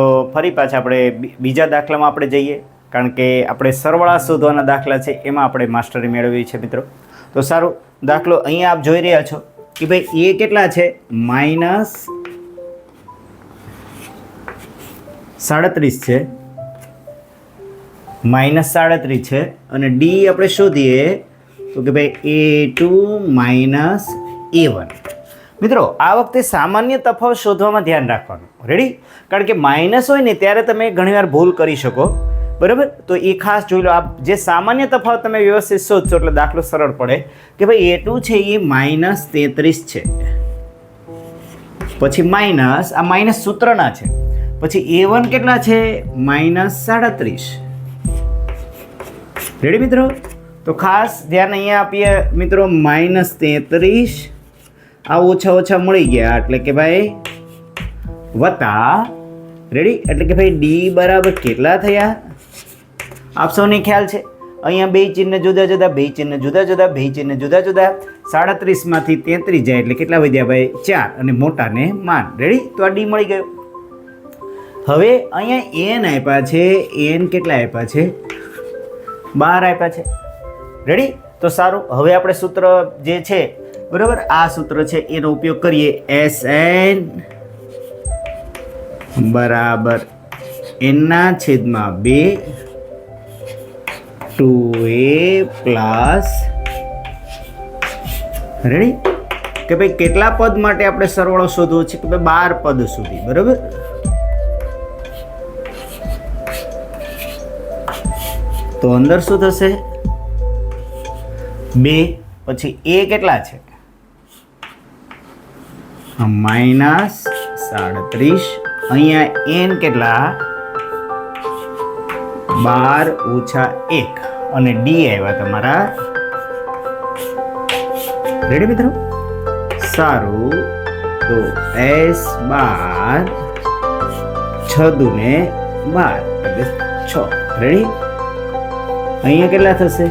તો ફરી પાછા આપણે બીજા દાખલામાં આપણે જઈએ, કારણ કે આપણે સરવાળા શોધવાના દાખલા છે, એમાં આપણે માસ્ટરી મેળવી છે મિત્રો. તો સારું, દાખલો અહીંયા આપ જોઈ રહ્યા છો, કે ભાઈ એ કેટલા છે? માઇનસ સાડત્રીસ છે. માઇનસ સાડત્રીસ છે, અને ડી આપણે શોધીએ, તો કે ભાઈ A two minus A one. મિત્રો, આ વખતે સામાન્ય તફાવત શોધવામાં ધ્યાન રાખવાનું. રેડી કારણ કે માઇનસ હોય ને ત્યારે તમે ઘણીવાર ભૂલ કરી શકો. બરાબર? તો એ ખાસ જોઈ લો આપ જે સામાન્ય તફાવત તમે વ્યવસ્થિત શોધશો, એટલે દાખલો સરળ પડે કે ભાઈ એ ટુ છે, એ માઇનસ તેત્રીસ છે. પછી માઇનસ આ માઇનસ સૂત્રના છે. પછી એ વન કેટલા છે? માઇનસ સાડત્રીસ. રેડી મિત્રો? તો ખાસ ધ્યાન અહીંયા આપીએ મિત્રો માઇનસ તેત્રીસ આ ઓછા ઓછા મળી ગયા એટલે કે ભાઈ વત્તા. રેડી એટલે કે ભાઈ ડી બરાબર કેટલા થયા? આપ સૌને ખ્યાલ છે. અહીંયા બે ચિહ્ન જુદા જુદા, બે ચિહ્ન જુદા જુદા, બે ચિહ્ન જુદા જુદા. સાડત્રીસમાંથી તેત્રીસ જાય એટલે કેટલા વધ્યા ભાઈ? ચાર અને મોટાને માન. રેડી તો આ ડી મળી ગયો. હવે અહીંયા એન આપ્યા છે. એન કેટલા આપ્યા છે? બાર આપ્યા છે. રેડી તો સારું. હવે આપણે સૂત્ર જે છે બરાબર? આ સૂત્ર છે, એનો ઉપયોગ કરીએ. એસ એન બરાબર. એનના છેદમાં બે, ટુ એ પ્લસ, રેડી? કે ભાઈ, કેટલા પદ માટે આપણે સરવાળો શોધવો છે? કે ભાઈ, બાર પદ સુધી, બરાબર? તો અંદર શું થશે? બે. પછી એ કેટલા છે? માઇનસ સાડત્રીસ. અહીંયા એન કેટલા? બાર ઓછા એક. અને ડી આવ્યા તમારા. રેડી મિત્રો? સારું. તો એસ બાર છ દુને બાર છ. રેડી અહીંયા કેટલા થશે?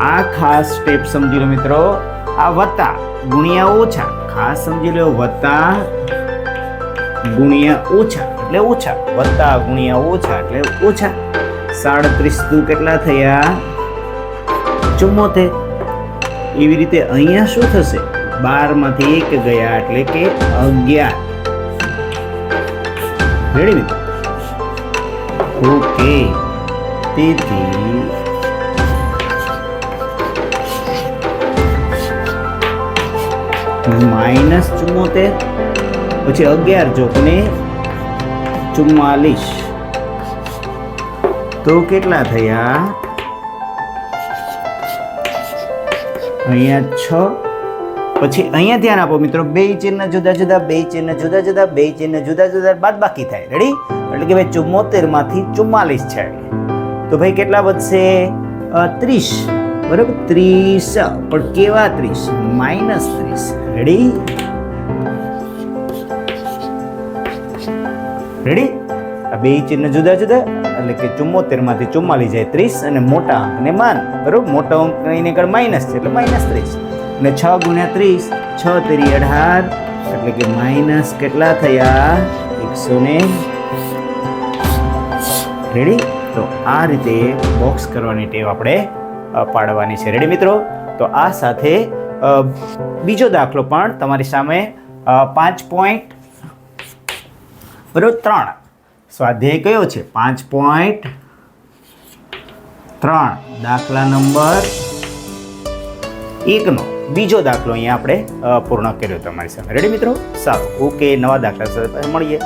આ ખાસ સ્ટેપ સમજી લો મિત્રો. આ વત્તા ગુણ્યા ઓછા. ખાસ સમજી લો, વત્તા ગુણ્યા ઓછા, એટલે ઓછા. વત્તા ગુણ્યા ઓછા, એટલે ઓછા. સાડત્રીસ દુ કેટલા થયા? ચુમ્મોતેર. એવી રીતે અહીંયા શું થશે? બારમાંથી એક ગયા એટલે કે અગિયાર. રેડી મિત્રો ઓકે તેથી માઇનસ ચુમ્મોતેર, પછી અગિયાર ચોકને ચુમ્માલીસ. તો કેટલા થયા? અહીંયા છ. પછી અહીંયા ધ્યાન આપો મિત્રો, બે ચિહ્ન જુદા જુદા, બે ચિહ્ન જુદા જુદા, બે ચિહ્ન જુદા જુદા બાદ બાકી થાય. રેડી એટલે કે ભાઈ ચુમ્મોતેરમાંથી ચુમ્માલીસ છે. તો ભાઈ કેટલા વધશે? ત્રીસ. બરાબર? ત્રીસ. પણ કેવા ત્રીસ? માઇનસ ત્રીસ. રેડી રેડી આ બે ચિહ્ન જુદા જુદા, એટલે કે ચુમ્મોતેરમાંથી ચુમ્માલી જાય ત્રીસ અને મોટા અને માન. બરોબર? મોટા અંક એની આગળ માઇનસ છે, એટલે માઇનસ ત્રીસ. અને છ ગુણ્યા ત્રીસ, છ તેરી અઢાર, એટલે કે માઇનસ કેટલા થયા? એકસો ને રેડી તો આ રીતે બોક્સ કરવાની ટેવ આપણે પાડવાની છે. રેડી મિત્રો? તો આ સાથે બીજો દાખલો પણ તમારી સામે પાંચ પોઈન્ટ બરોબર ત્રણ. સ્વાધ્યાય કયો છે? પાંચ પોઈન્ટ ત્રણ. દાખલા નંબર એકનો. બીજો દાખલો અહીંયા આપણે પૂર્ણ કર્યો તમારી સામે. રેડી મિત્રો? સારું. ઓકે નવા દાખલા સાથે મળીએ.